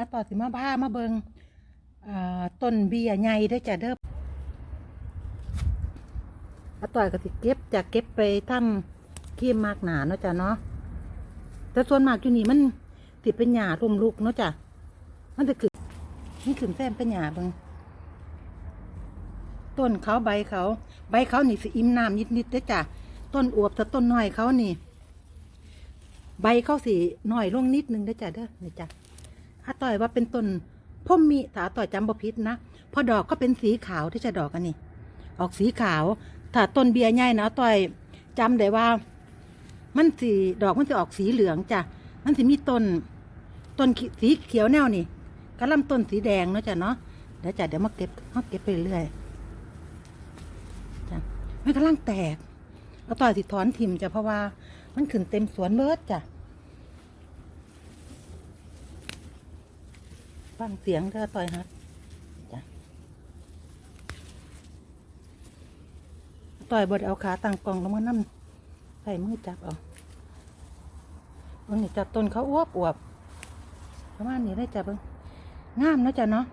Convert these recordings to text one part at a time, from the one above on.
จะต่อสิมาผ้ามาเบิงต้นเบียร์ใหญ่เด้วยจ้ะเด้ออาต่อยก็สิเก็บจะเก็บไปทำขี้มากหนาเนาะจ้ะเนาะแต่ส่วนมากอยู่นี่มันติดเป็นหญ้าร่มลุกเนาะจ้ะมันจะขึ้นนี่ขึ้นแซมเป็นหญ้าเบิงต้นเขาใบเขา ใบเขานี่สิอิ่มน้ำนิดๆเด้อจ้ะต้นอวบแต่ต้นน้อยเขานี่ ใบเขาสิน้อยลงนิดนึงเด้จ้ะเด้อนี่จ้ะ อาต่อยว่าเป็นต้นพ่มมีถ้าอต่อยจำบ่ผิดนะพอดอกก็เป็นสีขาวที่จะดอกอันนี้ ออกสีขาว ถ้าต้นเบียร์ใหญ่นะอต่อยจำได้ว่า มันสีดอกมันจะออกสีเหลืองจ้ะมันสิมีต้นต้นสีเขียวแนวนี่กระลำต้นสีแดงเนาะจ้ะเนาะเดี๋ยวจ้ะเดี๋ยวมาเก็บมาเก็บไปเรื่อยจ้ะมันกำลังแตกอาต่อยสิถอนทิมจ้ะเพราะว่า มันขึ้นเต็มสวนเบิดจ้ะ ฟังเสียงเธอต่อยฮักจ้ะต่อยบดเอาขาตั้งกล่องแล้วมือนั่นใส่มือจับเอาเบิ่งนี่จับต้นเขาอ้วบอวบประมาณนี้ได้จับเบิ่งงามเนาะจ้ะเนาะ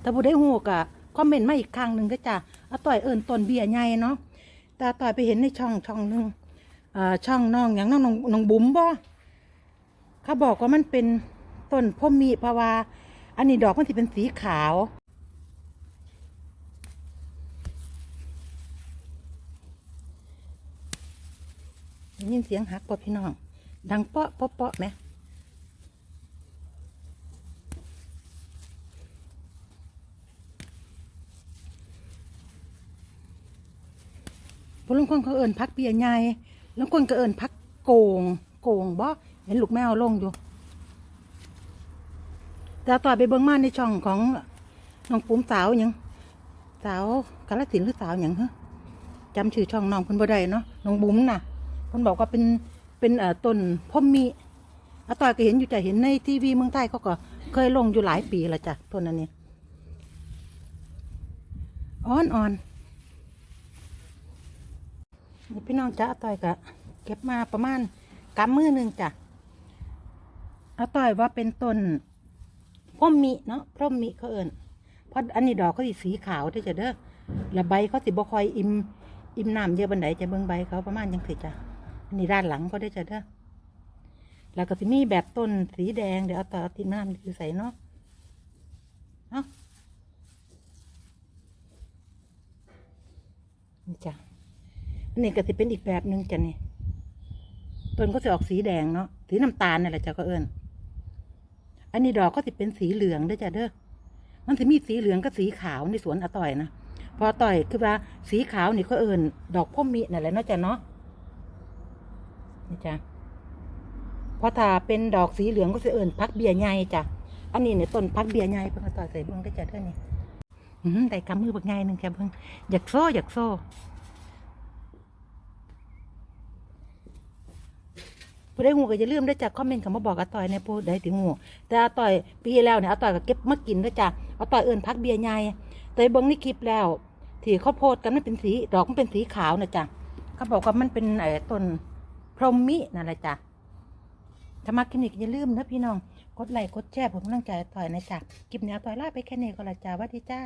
แต่บุได้หูกะคอมเมนต์มาอีกครั้งหนึ่งก็จ้ะอาต่อยเอิญต้นเบี้ยใหญ่เนาะแต่อาต่อยไปเห็นในช่องช่องหนึ่งอ่าช่องน้องอย่างน้องน้องน้องบุ๋มบ่เขาบอกว่ามันเป็น ต้นพ่อมีเพราะว่าอันนี้ดอกมันสิเป็นสีขาวได้ยินเสียงหักป่ะพี่น้อง ดังเปาะเปาะเปาะไหมพลุงคนเขาเอินพักเบียร์ใหญ่แล้วคนก็เอินพักโกง โกงบ่เห็นลูกแมวลงอยู่ แต่ต่อไปเบิ่งมาในช่องของน้องปุ้มสาวยังสาวกาลสินหรือสาวหยังฮะจำชื่อช่องน้องเพิ่นบ่ได้เนาะน้องบุ๋มน่ะเพิ่นบอกว่าเป็นเป็นเอ่อต้นพ่อมีอาต่อยก็เห็นอยู่จะเห็นในทีวีเมืองใต้เขาก็เคยลงอยู่หลายปีแล้วจ้ะต้นอันนี้อ่อนอ่อนนี่พี่น้องจ้ะอาต่อยก็เก็บมาประมาณกำมือหนึ่งจ้ะอาต่อยว่าเป็นต้น พรมมิเนาะพรมมิเขาเอิญเพราะอันนี้ดอกเขาสิสีขาวที่จะเด้อและใบเขาสิบ่คอยอิ่มอิ่มน้ำเยอะบันไดจะเบิ่งใบเขาประมาณยังสิจ้ะอันนี้ด้านหลังก็ได้จะเด้อแล้วก็สิมีแบบต้นสีแดงเดี๋ยวเอาต่อติน้ำอยู่ใส่เนาะเนาะนี่จ้ะอันนี้ก็สิเป็นอีกแบบหนึ่งจ้ะนี่ต้นก็จะออกสีแดงเนาะสีน้ำตาลนี่แหละจ้ะก็เอิญ อันนี้ดอกก็สิเป็นสีเหลืองเด้อจ้ะเด้อมันจะมีสีเหลืองกับสีขาวในสวนอต่อยนะพอต่อยคือว่าสีขาวนี่ก็เอิญดอกพ่อมีนั่นแหละเนาะจ้ะเนาะนี่จ้ะพอถ้าเป็นดอกสีเหลืองก็จะเอิญพักเบียร์ใหญ่จ้ะอันนี้เนี่ยต้นพักเบียร์ใหญ่เพิ่งอต่อยใส่เบิ้งได้จ้ะเด้อนี่อืมได้กำมือบักใหญ่หนึ่งแค่เบิ้งอยากโซ่อยากโซ่ ผู้ได้หูก็อย่าลืมได้จากคอมเมนต์คำมาบอกอาต่อยในผู้ใดถึงหูแต่อาต่อยปีแล้วเนี่ยอาต่อยก็เก็บมากินด้วยจ้ะอาต่อยเอิญพักเบียร์ใหญ่แต่เบิ้งในคลิปแล้วที่เขาโพดกันมันเป็นสีดอกมันเป็นสีขาวนะจ้ะเขาบอกว่ามันเป็นไอ้ต้นพรหมมินั่นแหละจ้ะถ้ามาคลิปนี้ก็อย่าลืมนะพี่น้องกดไลค์กดแชร์ผมกำลังใจอาต่อยนะจ้ะคลิปนี้อาต่อยลาไปแค่นี้ก็ละจ้าวัสดีจ้า